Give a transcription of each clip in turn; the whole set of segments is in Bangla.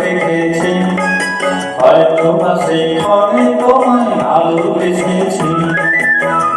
দেখেছি হয়তো বা সেখানে তোমায় ভালোবেসেছি।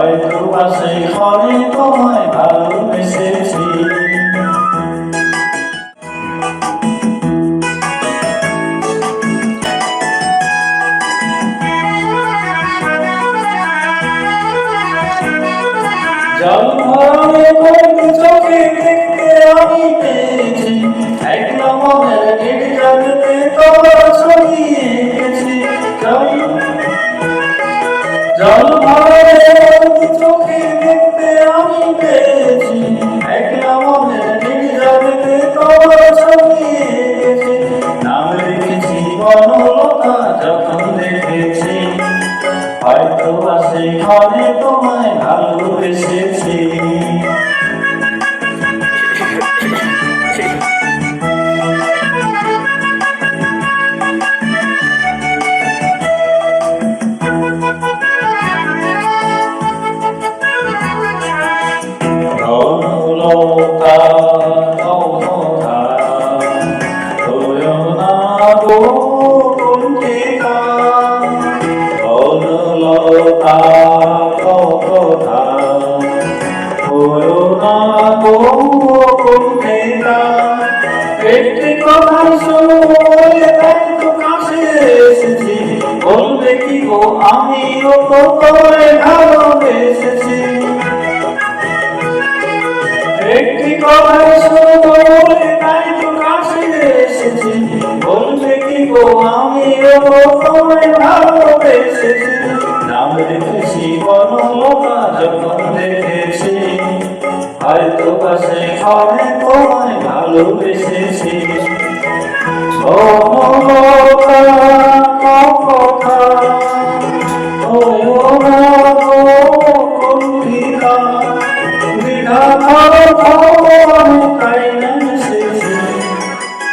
হয়তো বা সেখানে তোমায় ভালোবেসেছি জল ভরে আমি পেয়েছি। এক নমনের নির্জনকে তোমার পেয়েছি। এক নাম রেখেছি বনলতা যখন দেখেছি হয়তো বা সেখানে তোমায় ভালোবেসেছি। শুনে তাই তো কাছে এসেছি বলবে কি আমিও তো তোরে ভালোবেসেছি? একটি কথা শুনে তাই তো কাছে এসেছি বলবে কি গো আমিও তো তোরে ভালোবেসেছি? এসেছি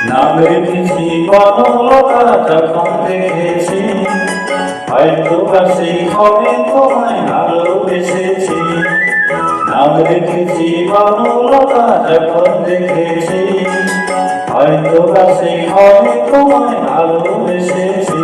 নাম রেখেছি বনলতা যখন দেখেছি হয়তো বা সেখানে তোমায় ভালোবেসেছি। নাম রেখেছি বনলতা যখন দেখেছি হয়তো বা সেখানে তোমায় ভালোবেসেছি